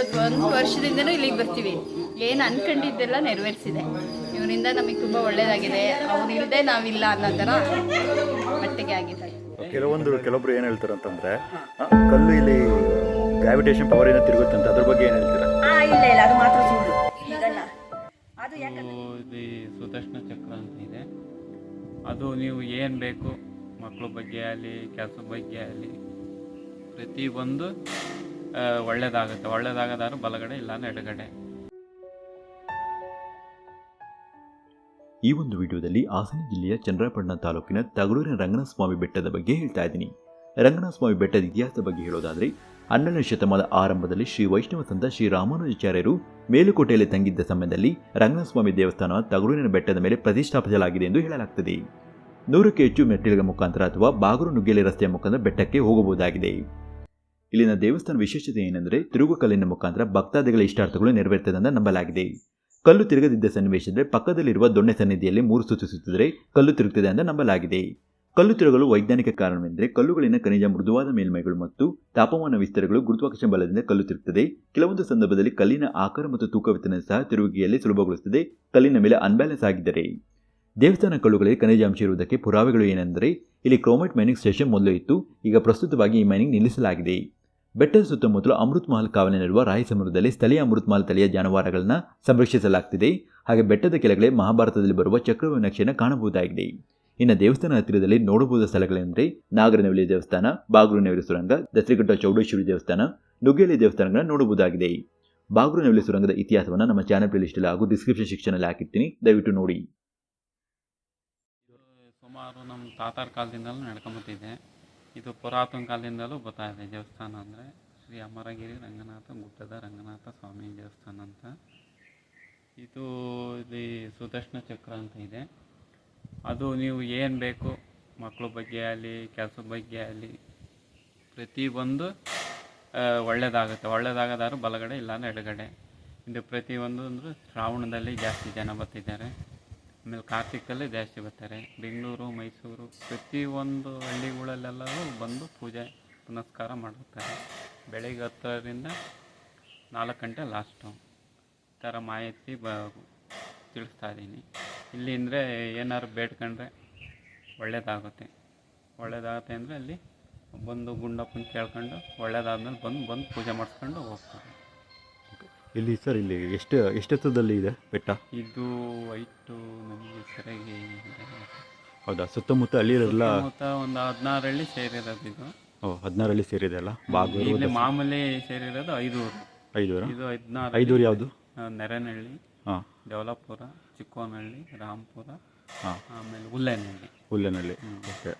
ಇಪ್ಪತ್ತೊಂದು ವರ್ಷದಿಂದನೂ ಇಲ್ಲಿಗೆ ಬರ್ತೀವಿ. ಏನು ಅನ್ಕೊಂಡಿದ್ದೆಲ್ಲ ನೆರವೇರಿಸಿದೆ. ಇವರಿಂದ ನಮಗೆ ತುಂಬ ಒಳ್ಳೆಯದಾಗಿದೆ ಅವ್ರು ಇಲ್ಲದೆ ನಾವಿಲ್ಲ ಅನ್ನೋ ಥರ ಮಟ್ಟಿಗೆ ಆಗಿದೆ. ಕೆಲವೊಂದು ಕೆಲವೊಬ್ರು ಏನು ಹೇಳ್ತಾರೆ ಅಂತಂದ್ರೆ ಕಲ್ಲು ಇಲ್ಲಿ ಗ್ರಾವಿಟೇಷನ್ ಪವರ್ ಏನೋ ತಿರುಗುತ್ತೆ ಅಂತ ಅದ್ರ ಬಗ್ಗೆ ಏನು ಹೇಳ್ತೀರಾ? ಆ ಇಲ್ಲ ಇಲ್ಲ ಅದು ಮಾತ್ರ ಸುಳ್ಳು. ಅದು ಯಾಕಂದ್ರೆ ಇದು ಸುದರ್ಶನ ಚಕ್ರ ಅಂತ ಇದೆ. ಅದು ನೀವು ಏನು ಬೇಕು ಮಕ್ಕಳ ಬಗ್ಗೆ ಆಗಲಿ ಕೆಲಸದ ಬಗ್ಗೆ ಆಗಲಿ ಪ್ರತಿಯೊಂದು ಒಳ್ಳೇದಾಗುತ್ತೆ. ಒಳ್ಳೇದಾಗದಾದ್ರೆ ಬಲಗಡೆ ಇಲ್ಲ ಎಡಗಡೆ. ಈ ಒಂದು ವಿಡಿಯೋದಲ್ಲಿ ಹಾಸನ ಜಿಲ್ಲೆಯ ಚಂದ್ರಪಟ್ಟಣ ತಾಲೂಕಿನ ತಗಡೂರಿನ ರಂಗನಾಥಸ್ವಾಮಿ ಬೆಟ್ಟದ ಬಗ್ಗೆ ಹೇಳ್ತಾ ಇದ್ದೀನಿ. ರಂಗನಾಥಸ್ವಾಮಿ ಬೆಟ್ಟದ ಇತಿಹಾಸದ ಬಗ್ಗೆ ಹೇಳೋದಾದರೆ, ಹನ್ನೆರಡನೇ ಶತಮಾನದ ಆರಂಭದಲ್ಲಿ ಶ್ರೀ ವೈಷ್ಣವ ಸಂತ ಶ್ರೀ ರಾಮಾನುಜಾಚಾರ್ಯರು ಮೇಲುಕೋಟೆಯಲ್ಲಿ ತಂಗಿದ್ದ ಸಮಯದಲ್ಲಿ ರಂಗನಾಥಸ್ವಾಮಿ ದೇವಸ್ಥಾನ ತಗಡೂರಿನ ಬೆಟ್ಟದ ಮೇಲೆ ಪ್ರತಿಷ್ಠಾಪಿಸಲಾಗಿದೆ ಎಂದು ಹೇಳಲಾಗ್ತದೆ. ನೂರಕ್ಕೆ ಹೆಚ್ಚು ಮೆಟ್ಟಿಲುಗಳ ಮುಖಾಂತರ ಅಥವಾ ಬಾಗೂರು ನುಗ್ಗೆಲೆ ರಸ್ತೆಯ ಮುಖಾಂತರ ಬೆಟ್ಟಕ್ಕೆ ಹೋಗಬಹುದಾಗಿದೆ. ಇಲ್ಲಿನ ದೇವಸ್ಥಾನ ವಿಶೇಷತೆ ಏನೆಂದರೆ ತಿರುಗುಕಲ್ಲಿನ ಮುಖಾಂತರ ಭಕ್ತಾದಿಗಳ ಇಷ್ಟಾರ್ಥಗಳು ನೆರವೇರ್ತದೆ ಅಂತ ನಂಬಲಾಗಿದೆ. ಕಲ್ಲು ತಿರುಗದಿದ್ದ ಸನ್ನಿವೇಶದಲ್ಲಿ ಪಕ್ಕದಲ್ಲಿರುವ ದೊಣ್ಣೆ ಸನ್ನಿಧಿಯಲ್ಲಿ ಮೂರು ಸುತ್ತು ಸುತ್ತಿದರೆ ಕಲ್ಲು ತಿರುಗುತ್ತದೆ ಅಂತ ನಂಬಲಾಗಿದೆ. ಕಲ್ಲು ತಿರುಗಲು ವೈಜ್ಞಾನಿಕ ಕಾರಣವೆಂದರೆ ಕಲ್ಲುಗಳಿನ ಖನಿಜ ಮೃದುವಾದ ಮೇಲ್ಮೈಗಳು ಮತ್ತು ತಾಪಮಾನ ವಿಸ್ತರಗಳು ಗುರುತ್ವಾಕರ್ಷಣ ಬಲದಿಂದ ಕಲ್ಲು ತಿರುಗುತ್ತದೆ ಕೆಲವೊಂದು ಸಂದರ್ಭದಲ್ಲಿ ಕಲ್ಲಿನ ಆಕಾರ ಮತ್ತು ತೂಕವಿತನ ಸಹ ತಿರುಗಿಯಲ್ಲಿ ಸುಲಭಗೊಳಿಸುತ್ತದೆ. ಕಲ್ಲಿನ ಮೇಲೆ ಅನ್ಬ್ಯಾಲೆನ್ಸ್ ಆಗಿದ್ದರೆ ದೇವಸ್ಥಾನ ಕಲ್ಲುಗಳಿಗೆ ಖನಿಜಾಂಶ ಇರುವುದಕ್ಕೆ ಪುರಾವೆಗಳು ಏನೆಂದರೆ ಇಲ್ಲಿ ಕ್ರೋಮೈಟ್ ಮೈನಿಂಗ್ ಸ್ಟೇಷನ್ ಮೊದಲು ಇತ್ತು. ಈಗ ಪ್ರಸ್ತುತವಾಗಿ ಈ ಮೈನಿಂಗ್ ನಿಲ್ಲಿಸಲಾಗಿದೆ. ಬೆಟ್ಟದ ಸುತ್ತಮುತ್ತಲು ಅಮೃತ್ ಮಹಲ್ ಕಾವಲಿನಲ್ಲಿರುವ ರಾಯಿ ಸಮುದ್ರದಲ್ಲಿ ಸ್ಥಳೀಯ ಅಮೃತ್ ಮಹಲ್ ತಳಿಯ ಜಾನುವಾರುಗಳನ್ನು ಸಂರಕ್ಷಿಸಲಾಗ್ತಿದೆ. ಹಾಗೆ ಬೆಟ್ಟದ ಕೆಳಗಡೆ ಮಹಾಭಾರತದಲ್ಲಿ ಬರುವ ಚಕ್ರವ್ಯೂಹ ನಕ್ಷೆಯನ್ನು ಕಾಣಬಹುದಾಗಿದೆ. ಇನ್ನು ದೇವಸ್ಥಾನ ಹತ್ತಿರದಲ್ಲಿ ನೋಡಬಹುದ ಸ್ಥಳಗಳೆಂದರೆ ನಾಗರನವಲಿ ದೇವಸ್ಥಾನ ಬಾಗ್ರುನೆವಲಿ ಸುರಂಗ ದಸರಿಘಟ್ಟ ಚೌಡೇಶ್ವರಿ ದೇವಸ್ಥಾನ ನುಗ್ಗೇಲಿ ದೇವಸ್ಥಾನಗಳನ್ನು ನೋಡಬಹುದಾಗಿದೆ. ಬಾಗ್ರುನೆವಲಿ ಸುರಂಗದ ಇತಿಹಾಸವನ್ನು ನಮ್ಮ ಚಾನಲ್ ಪ್ಲೇಲಿಸ್ಟಲ್ಲಿ ಹಾಗೂ ಡಿಸ್ಕ್ರಿಪ್ಷನ್ ಸೆಕ್ಷನಲ್ಲಿ ಹಾಕಿರ್ತೀನಿ. ದಯವಿಟ್ಟು ನೋಡಿ. ಸುಮಾರು ನಮ್ಮ ತಾತಾರ ಕಾಲದಿಂದಲೂ ನಡ್ಕೊಂಬತ್ತಿದೆ ಇದು ಪುರಾತನ ಕಾಲದಿಂದಲೂ ಬರ್ತಾ ಇದೆ. ದೇವಸ್ಥಾನ ಅಂದರೆ ಶ್ರೀ ಅಮರಗಿರಿ ರಂಗನಾಥ ಗುಡ್ಡದ ರಂಗನಾಥ ಸ್ವಾಮಿ ದೇವಸ್ಥಾನ ಅಂತ. ಇದು ಇಲ್ಲಿ ಸುದರ್ಶನ ಚಕ್ರ ಅಂತ ಇದೆ. ಅದು ನೀವು ಏನು ಬೇಕು ಮಕ್ಕಳ ಬಗ್ಗೆ ಆಗಲಿ, ಕೆಲಸದ ಬಗ್ಗೆ ಆಗಲಿ ಪ್ರತಿಯೊಂದು ಒಳ್ಳೆಯದಾಗುತ್ತೆ ಒಳ್ಳೇದಾಗದಾದ್ರೆ ಬಲಗಡೆ ಇಲ್ಲ ಎಡಗಡೆ. ಇದು ಪ್ರತಿಯೊಂದು ಅಂದರೆ ಶ್ರಾವಣದಲ್ಲಿ ಜಾಸ್ತಿ ಜನ ಬರ್ತಿದ್ದಾರೆ. ಆಮೇಲೆ ಕಾರ್ತಿಕಲ್ಲಿ ಜಾಸ್ತಿ ಬರ್ತಾರೆ. ಬೆಂಗಳೂರು, ಮೈಸೂರು ಪ್ರತಿಯೊಂದು ಹಳ್ಳಿಗಳಲ್ಲೆಲ್ಲರೂ ಬಂದು ಪೂಜೆ, ಪುನಸ್ಕಾರ ಮಾಡುತ್ತಾರೆ ಬೆಳಿಗ್ಗೆ ಹತ್ತರಿಂದ ನಾಲ್ಕು ಗಂಟೆ ಲಾಸ್ಟು ಈ ಥರ ಮಾಹಿತಿ ಬ, ತಿಳಿಸ್ತಾ ಇದ್ದೀನಿ. ಇಲ್ಲಿ ಅಂದರೆ ಏನಾದ್ರು ಬೇಡ್ಕೊಂಡ್ರೆ ಒಳ್ಳೇದಾಗುತ್ತೆ. ಒಳ್ಳೇದಾಗುತ್ತೆ ಅಂದರೆ ಅಲ್ಲಿ ಬಂದು ಗುಂಡಪ್ಪನ ಕೇಳ್ಕೊಂಡು ಒಳ್ಳೇದಾದ್ಮೇಲೆ ಬಂದು ಬಂದು ಪೂಜೆ ಮಾಡಿಸ್ಕೊಂಡು ಹೋಗ್ತಾರೆ. ಇಲ್ಲಿ ಸರ್ ಇಲ್ಲಿ ಎಷ್ಟು ಎಷ್ಟೆತ್ತದಲ್ಲಿ ಇದೆ ಬೆಟ್ಟ? ಇದು ವೈಟು ನಮಗೆ ಸರಿಯಾಗಿ ಹೌದಾ? ಸುತ್ತಮುತ್ತ ಅಲ್ಲಿ ಸುತ್ತಮುತ್ತ ಒಂದು ಹದಿನಾರಲ್ಲಿ ಸೇರಿರೋದು ಇದು. ಓ ಹದಿನಾರಲ್ಲಿ ಸೇರಿದೆ ಅಲ್ಲ? ಬಾಗೂರು ಇಲ್ಲಿ ಮಾಮೂಲಿ ಸೇರಿರೋದು ಐದೂರು. ಐದೂರು? ಇದು ಹದಿನಾರು. ಐದೂರು ಯಾವುದು? ನೆರನಹಳ್ಳಿ ಹಾಂ. ದೇವಲಾಪುರ ಚಿಕ್ಕೋನಹಳ್ಳಿ ರಾಮ್ಪುರ ಹಾಂ. ಆಮೇಲೆ ಹುಲ್ಲೇನಹಳ್ಳಿ. ಹುಲ್ಲನಹಳ್ಳಿ. ಓಕೆ.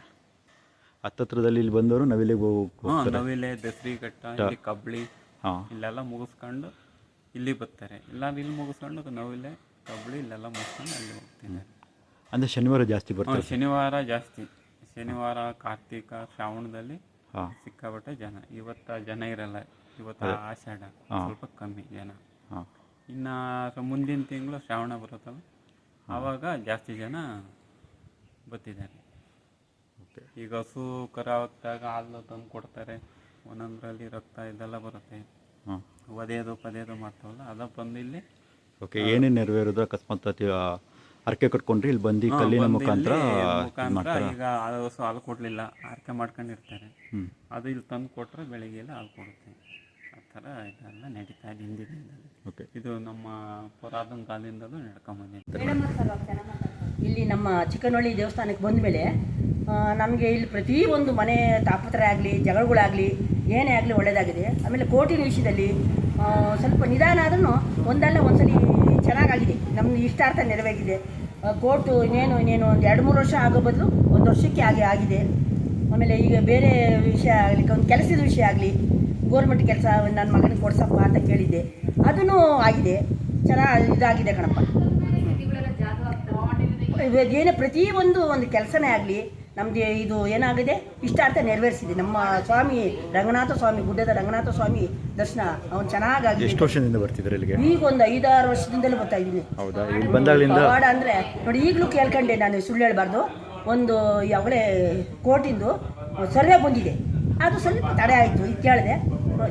ಹತ್ತತ್ರದಲ್ಲಿ ಇಲ್ಲಿ ಬಂದವರು ನವಿಲೆಗೆ ಹೋಗಿ ನವಿಲೆ ದಸರಿಘಟ್ಟ ಕಬ್ಳಿ ಹಾಂ. ಇಲ್ಲೆಲ್ಲ ಮುಗಿಸ್ಕೊಂಡು ಇಲ್ಲಿ ಬರ್ತಾರೆ. ಇಲ್ಲ ಇಲ್ಲಿ ಮುಗಿಸ್ಕೊಂಡು ನಾವಿಲ್ಲೇ ಕಬ್ಳಿ ಇಲ್ಲೆಲ್ಲ ಮುಗಿಸ್ಕೊಂಡು ಅಲ್ಲಿ ಹೋಗ್ತಿದ್ದಾರೆ ಅಂದರೆ ಶನಿವಾರ ಜಾಸ್ತಿ ಬರ್ತಾರೆ ಶನಿವಾರ ಜಾಸ್ತಿ. ಶನಿವಾರ ಕಾರ್ತಿಕ ಶ್ರಾವಣದಲ್ಲಿ ಸಿಕ್ಕಾಬಟ್ಟೆ ಸಿಕ್ಕಾಪಟ್ಟೆ ಜನ. ಇವತ್ತು ಜನ ಇರಲ್ಲ. ಇವತ್ತು ಆಷಾಢ. ಸ್ವಲ್ಪ ಕಮ್ಮಿ ಜನ. ಇನ್ನು ಮುಂದಿನ ತಿಂಗಳು ಶ್ರಾವಣ ಬರುತ್ತಲ್ಲ? ಆವಾಗ ಜಾಸ್ತಿ ಜನ ಬರ್ತಿದ್ದಾರೆ. ಈಗ ಹಸು ಕರ ಹಾಲು ತಂದು ಕೊಡ್ತಾರೆ. ಒಂದೊಂದರಲ್ಲಿ ರಕ್ತ ಇದೆಲ್ಲ ಬರುತ್ತೆ. ಒದೆಯೋದು ಪದೆಯೋದು ಮಾಡ್ತಾವಲ್ಲ ಅದ ಬಂದು ಇಲ್ಲಿ ಓಕೆ ಏನೇನು ನೆರವೇರೋದು? ಅಕಸ್ಮಾತ್ ಅತಿ- ಹರಕೆ ಕಟ್ಕೊಂಡ್ರೆ ಇಲ್ಲಿ ಬಂದು ಕಲ್ಲಿನ ಮುಖಾಂತರ ಈಗ ಹಸು ಹಾಲು ಕೊಡಲಿಲ್ಲ ಹರಕೆ ಮಾಡ್ಕೊಂಡಿರ್ತಾರೆ. ಹ್ಞೂ ಅದು ಇಲ್ಲಿ ತಂದು ಕೊಟ್ಟರೆ ಬೆಳಿಗ್ಗೆ ಎಲ್ಲ ಹಾಲು ಕೊಡುತ್ತೆ. ಆ ಥರ ಇದೆಲ್ಲ ನಡೀತಾ ಇದೆ ಹಿಂದಿನಿಂದಲೂ. ಓಕೆ. ಇದು ನಮ್ಮ ಪುರಾತನ ಕಾಲದಿಂದಲೂ ನಡ್ಕೊಂಬಂದಿದೆ. ಇಲ್ಲಿ ನಮ್ಮ ಚಿಕ್ಕನಹಳ್ಳಿ ದೇವಸ್ಥಾನಕ್ಕೆ ಬಂದ ಮೇಲೆ ನಮಗೆ ಇಲ್ಲಿ ಪ್ರತಿ ಒಂದು ಮನೆ ತಾಪತ್ರ ಆಗಲಿ ಜಗಳಗಳಾಗಲಿ ಏನೇ ಆಗಲಿ ಒಳ್ಳೆಯದಾಗಿದೆ ಆಮೇಲೆ ಕೋಟಿನ ವಿಷಯದಲ್ಲಿ ಸ್ವಲ್ಪ ನಿಧಾನ ಆದ್ರೂ ಒಂದಲ್ಲ ಒಂದ್ಸಲಿ ಚೆನ್ನಾಗಾಗಿದೆ. ನಮ್ಮ ಇಷ್ಟಾರ್ಥ ನೆರವೇಗಿದೆ. ಕೋರ್ಟು ಇನ್ನೇನು ಇನ್ನೇನು ಒಂದು ಎರಡು ಮೂರು ವರ್ಷ ಆಗೋ ಬದಲು ಒಂದು ವರ್ಷಕ್ಕೆ ಆಗಿ ಆಗಿದೆ. ಆಮೇಲೆ ಈಗ ಬೇರೆ ವಿಷಯ ಆಗಲಿ ಒಂದು ಕೆಲಸದ ವಿಷಯ ಆಗಲಿ ಗೋರ್ಮೆಂಟ್ ಕೆಲಸ ನನ್ನ ಮಗನಿಗೆ ಕೊಡ್ಸಪ್ಪ ಅಂತ ಕೇಳಿದ್ದೆ. ಅದೂ ಆಗಿದೆ. ಚೆನ್ನಾಗಿ ಇದಾಗಿದೆ ಕಣಪ್ಪ. ಏನೇ ಪ್ರತಿಯೊಂದು ಒಂದು ಕೆಲಸನೇ ಆಗಲಿ ನಮಗೆ ಇದು ಏನಾಗಿದೆ? ಇಷ್ಟಾರ್ಥ ನೆರವೇರಿಸಿದೆ. ನಮ್ಮ ಸ್ವಾಮಿ ರಂಗನಾಥ ಸ್ವಾಮಿ ಗುಡ್ಡದ ರಂಗನಾಥ ಸ್ವಾಮಿ ದರ್ಶನ ಅವನು ಚೆನ್ನಾಗಿ ಎಷ್ಟು ವರ್ಷದಿಂದ ಬರ್ತಿದ್ರೆ ಇಲ್ಲಿಗೆ? ಈಗ ಒಂದು ಐದಾರು ವರ್ಷದಿಂದಲೂ ಬರ್ತಾ ಇದ್ದೀನಿ. ಹೌದಾ? ಇಲ್ಲಿ ಬಂದಾಗಲಿಂದ ಪವಾಡ ಅಂದರೆ ನೋಡಿ ಈಗಲೂ ಕೇಳ್ಕೊಂಡೆ ನಾನು ಸುಳ್ಳು ಹೇಳ್ಬಾರ್ದು. ಒಂದು ಯಾವಳೆ ಕೋಟಿಂದು ಸರ್ವೆ ಬಂದಿದೆ. ಅದು ಸ್ವಲ್ಪ ತಡೆ ಆಯಿತು ಇದು ಕೇಳಿದೆ.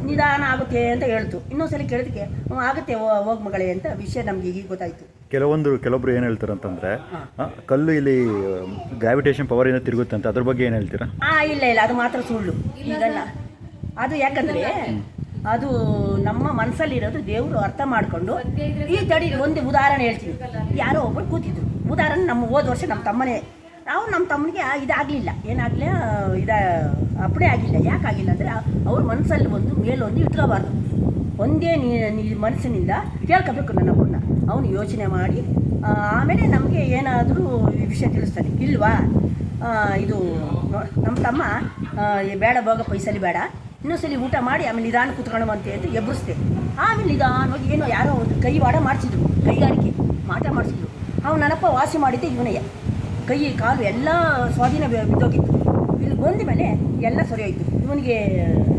ನಿಧಾನ ಆಗುತ್ತೆ ಅಂತ ಹೇಳ್ತು. ಇನ್ನೊಂದ್ಸಲ ಕೇಳಿದಕ್ಕೆ ಹ್ಞೂ ಆಗುತ್ತೆ ಹೋಗ್ ಮಗಳೇ ಅಂತ ವಿಷಯ ನಮ್ಗೆ ಈಗ ಗೊತ್ತಾಯ್ತು. ಕೆಲವೊಂದು ಕೆಲವೊಬ್ರು ಏನು ಹೇಳ್ತಾರೆ ಅಂತಂದ್ರೆ ಕಲ್ಲು ಇಲ್ಲಿ ಗ್ರಾವಿಟೇಷನ್ ಪವರಿಂದ ತಿರುಗುತ್ತೆ ಅಂತ ಅದ್ರ ಬಗ್ಗೆ ಏನು ಹೇಳ್ತೀರಾ? ಆ ಇಲ್ಲ ಇಲ್ಲ ಅದು ಮಾತ್ರ ಸುಳ್ಳು. ಈಗಲ್ಲ. ಅದು ಯಾಕಂದ್ರೆ ಅದು ನಮ್ಮ ಮನಸ್ಸಲ್ಲಿರೋದು ದೇವರು ಅರ್ಥ ಮಾಡ್ಕೊಂಡು ಈ ತಡಿ ಒಂದು ಉದಾಹರಣೆ ಹೇಳ್ತೀನಿ. ಯಾರೋ ಒಬ್ಬರು ಕೂತಿದ್ರು. ಉದಾಹರಣೆ ನಮ್ಮ ಹೋದ ವರ್ಷ ನಮ್ಮ ತಮ್ಮನೇ. ನಾವು ನಮ್ಮ ತಮ್ಮನಿಗೆ ಇದಾಗಲಿಲ್ಲ. ಏನಾಗಲಿ ಇದ, ಅಪ್ಪಣೆ ಆಗಿಲ್ಲ. ಯಾಕಾಗಿಲ್ಲ ಅಂದರೆ, ಅವ್ರ ಮನಸ್ಸಲ್ಲಿ ಒಂದು ಮೇಲೊಂದು ಇಟ್ಕೋಬಾರ್ದು. ಒಂದೇ ನೀ ಮನಸ್ಸಿನಿಂದ ಕೇಳ್ಕೋಬೇಕು ನನ್ನ ಅಪ್ಪನ್ನ. ಅವನು ಯೋಚನೆ ಮಾಡಿ ಆಮೇಲೆ ನಮಗೆ ಏನಾದರೂ ಈ ವಿಷಯ ತಿಳಿಸ್ತಾನೆ ಇಲ್ವಾ? ಇದು ನಮ್ಮ ತಮ್ಮ ಬೇಡ ಹೋಗ ಪೈಸಲಿ ಬೇಡ. ಇನ್ನೊಂದ್ಸಲಿ ಊಟ ಮಾಡಿ, ಆಮೇಲೆ ನಿಧಾನ ಕುತ್ಕೊಳ್ಳುವಂತೆ ಅಂತ ಎಬ್ಬರಿಸ್ದೆ ಆಮೇಲೆ ನಿಧಾನವಾಗಿ ಏನೋ ಯಾರೋ ಒಂದು ಕೈವಾಡ ಮಾಡಿಸಿದ್ರು. ಕೈಗಾರಿಕೆ ಮಾಟ ಮಾಡಿಸಿದ್ರು. ಅವನು ನನಪ್ಪ ವಾಸಿ ಮಾಡಿದ್ದೆ ಇವನಯ್ಯ. ಕೈ ಕಾಲು ಎಲ್ಲ ಸ್ವಾಧೀನ ಬಿದ್ದೋಗಿತ್ತು ಇಲ್ಲಿ ಬಂದ ಮೇಲೆ ಎಲ್ಲ ಸರಿ ಹೋಯಿತು ಇವನಿಗೆ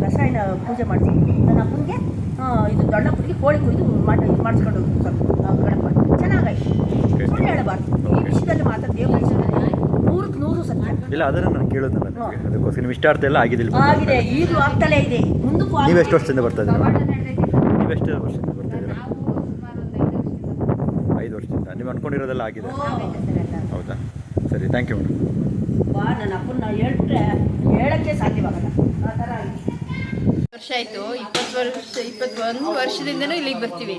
ರಸಾಯನ ಪೂಜೆ ಮಾಡಿಸಿ ನನ್ನ ಅಪ್ಪನಿಗೆ ಆ, ಇದು ದೊಡ್ಡಪ್ಪನಿಗೆ ಕೋಳಿ ಕುಯ್ದು ಮಾಡಿ ಇದು ಮಾಡಿಸ್ಕೊಂಡು ಸ್ವಲ್ಪ ಗಣಪ ಚೆನ್ನಾಗಾಯ್ತು. ಸುಳ್ಳು ಹೇಳಬಾರ್ದು. ಈ ವಿಷಯದಲ್ಲಿ ಮಾತ್ರ ದೇವ್ರ ವಿಷಯದಲ್ಲಿ ನೂರಕ್ಕೆ ನೂರು ಸತ್ಯ. ಇಲ್ಲ ಅದನ್ನು ನಾನು ಕೇಳೋದಲ್ಲ ಅದಕ್ಕೋಸ್ಕರ ನಿಮ್ಮ ಇಷ್ಟಾರ್ಥ ಎಲ್ಲ ಆಗಿದೆ. ಆಗಿದೆ. ಈಗಲೂ ಆಗ್ತಲೇ ಇದೆ. ಮುಂದಕ್ಕೂ ನೀವು ಎಷ್ಟು ವರ್ಷದಿಂದ ಬರ್ತಾ ಇದ್ದೀರಾ? ನೀವು ಎಷ್ಟು ವರ್ಷದಿಂದ ಬರ್ತಾ ಇದ್ದೀರಾ? ಐದು ವರ್ಷದಿಂದ. ನೀವು ಅನ್ಕೊಂಡಿರೋದೆಲ್ಲ ಆಗಿದೆ. ಹೌದಾ? ಸರಿ ಥ್ಯಾಂಕ್ ಯು ಮೇಡಮ್ ಬಾ ನನ್ನ ಅಪ್ಪನ ಹೇಳ್ಬಿಟ್ರೆ ಹೇಳಕ್ಕೆ ಸಾಧ್ಯವಾಗಲ್ಲ. ಆ ಥರ ಆಗಿದೆ ವರ್ಷ ಆಯಿತು ಇಪ್ಪತ್ತು ವರ್ಷ ಇಪ್ಪತ್ತೊಂದು ವರ್ಷದಿಂದನೂ ಇಲ್ಲಿಗೆ ಬರ್ತೀವಿ.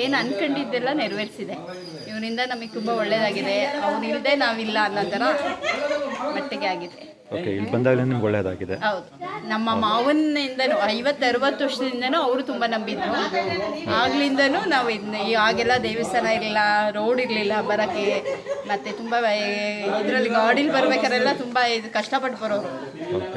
ಏನು ಅನ್ಕೊಂಡಿದ್ದೆಲ್ಲ ನೆರವೇರಿಸಿದೆ. ಇವರಿಂದ ನಮಗೆ ತುಂಬ ಒಳ್ಳೆಯದಾಗಿದೆ ಅವನಿಲ್ಲದೆ ನಾವಿಲ್ಲ ಅನ್ನೋ ಥರ ಮಟ್ಟಿಗೆ ಆಗಿದೆ. ಓಕೆ ಇಲ್ಲಿ ಬಂದಾಗಲೇ ನಿಮ್ಗೆ ಒಳ್ಳೆಯದಾಗಿದೆ ಹೌದು. ನಮ್ಮ ಮಾವನಿಂದನೂ ಐವತ್ತು ಅರವತ್ತು ವರ್ಷದಿಂದನೂ ಅವರು ತುಂಬ ನಂಬಿದ್ರು. ಆಗ್ಲಿಂದನೂ ನಾವು ಇದನ್ನ ಆಗೆಲ್ಲ ದೇವಸ್ಥಾನ ಇರಲಿಲ್ಲ ರೋಡ್ ಇರಲಿಲ್ಲ ಬರೋಕ್ಕೆ ಮತ್ತೆ ತುಂಬ ಇದರಲ್ಲಿ ಗಾಡೀಲಿ ಬರ್ಬೇಕಾರೆಲ್ಲ ತುಂಬ ಇದು ಕಷ್ಟಪಟ್ಟು ಬರೋರು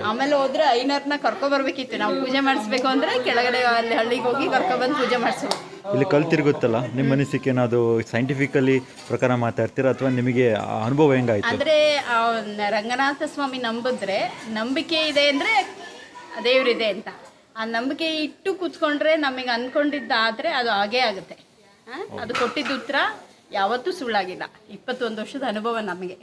ಆಮೇಲೆ ಹೋದ್ರೆ ಐನರ್ನ ಕರ್ಕೊಬರ್ಬೇಕಿತ್ತು ನಾವು ಪೂಜೆ ಮಾಡಿಸ್ಬೇಕು ಅಂದರೆ ಕೆಳಗಡೆ ಅಲ್ಲಿ ಹಳ್ಳಿಗೆ ಹೋಗಿ ಕರ್ಕೊಬಂದು ಪೂಜೆ ಮಾಡಿಸೋರು ಇಲ್ಲಿ ಕಲ್ ತಿರುಗುತ್ತಲ್ಲ ನಿಮ್ಮ ಮನಸ್ಸಿಗೆ ಏನಾದ್ರು ಸೈಂಟಿಫಿಕಲಿ ಪ್ರಕಾರ ಮಾತಾಡ್ತೀರಾ ಅಥವಾ ನಿಮಗೆ ಆ ಅನುಭವ ಹೆಂಗಾಯ್ತು? ಅಂದ್ರೆ ರಂಗನಾಥ ಸ್ವಾಮಿ ನಂಬಿದ್ರೆ ನಂಬಿಕೆ ಇದೆ ಅಂದರೆ ದೇವರಿದೆ ಅಂತ. ಆ ನಂಬಿಕೆ ಇಟ್ಟು ಕೂತ್ಕೊಂಡ್ರೆ ನಮಗೆ ಅಂದ್ಕೊಂಡಿದ್ದಾದರೆ ಅದು ಹಾಗೇ ಆಗುತ್ತೆ. ಆ? ಅದು ಕೊಟ್ಟಿದ್ದ ಉತ್ತರ ಯಾವತ್ತೂ ಸುಳ್ಳಾಗಿಲ್ಲ. ಇಪ್ಪತ್ತೊಂದು ವರ್ಷದ ಅನುಭವ ನಮಗೆ.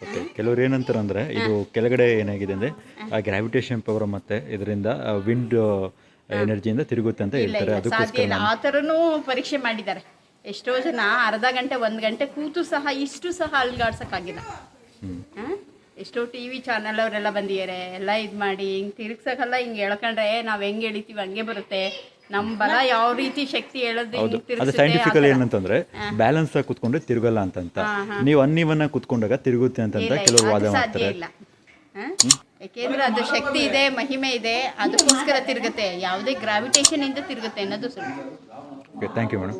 ಓಕೆ ಕೆಲವ್ರು ಏನಂತಾರೆ ಅಂದರೆ ಇದು ಕೆಳಗಡೆ ಏನಾಗಿದೆ ಅಂದರೆ ಆ ಗ್ರಾವಿಟೇಷನ್ ಪವರ್ ಮತ್ತೆ ಇದರಿಂದ ವಿಂಡ್ ಎನರ್ಜಿಯಿಂದ ತಿರುಗುತ್ತೆ ಅಂತ ಹೇಳ್ತಾರೆ. ಸಾಧ್ಯ ಇಲ್ಲ. ಆ ಥರನೂ ಪರೀಕ್ಷೆ ಮಾಡಿದ್ದಾರೆ. ಎಷ್ಟೋ ಜನ ಅರ್ಧ ಗಂಟೆ ಒಂದು ಗಂಟೆ ಕೂತು ಸಹ ಇಷ್ಟು ಸಹ ಅಲ್ಗಾಡ್ಸೋಕ್ಕಾಗಿಲ್ಲ? ಎಷ್ಟೋ ಟಿ ವಿ ಚಾನಲ್ ಅವರೆಲ್ಲ ಬಂದಿದ್ದಾರೆ. ಎಲ್ಲ ಇದು ಮಾಡಿ ಹಿಂಗೆ ತಿರುಗ್ಸೋಕ್ಕಲ್ಲ ಹಿಂಗೆ ಹೇಳ್ಕೊಂಡ್ರೆ ನಾವು ಹೆಂಗೆ ಎಳಿತೀವಿ ಹಂಗೆ ಬರುತ್ತೆ. ನಮ್ಮ ಬಲ ಯಾವ ರೀತಿ ಶಕ್ತಿ ಹೇಳೋದು ಅದು ಸೈಂಟಿಫಿಕಲಿ ಏನಂತಂದ್ರೆ ಬ್ಯಾಲೆನ್ಸ್ ಆಗಿ ಕುತ್ಕೊಂಡ್ರೆ ತಿರುಗಲ್ಲ ಅಂತಂತ. ನೀವು ಅನ್ನಿವನ್ನ ಕುತ್ಕೊಂಡಾಗ ತಿರುಗುತ್ತೆ ಅಂತ ಕೆಲವು ಕೆಲವರು ವಾದ ಮಾಡ್ತಾರೆ. ಯಾಕೆಂದ್ರೆ ಅದು ಶಕ್ತಿ ಇದೆ ಮಹಿಮೆ ಇದೆ ಅದಕ್ಕೋಸ್ಕರ ತಿರುಗುತ್ತೆ. ಯಾವುದೇ ಗ್ರಾವಿಟೇಷನ್ ಇಂದ ತಿರುಗುತ್ತೆ ಅನ್ನೋದು ಸುಳ್ಳು. Thank you madam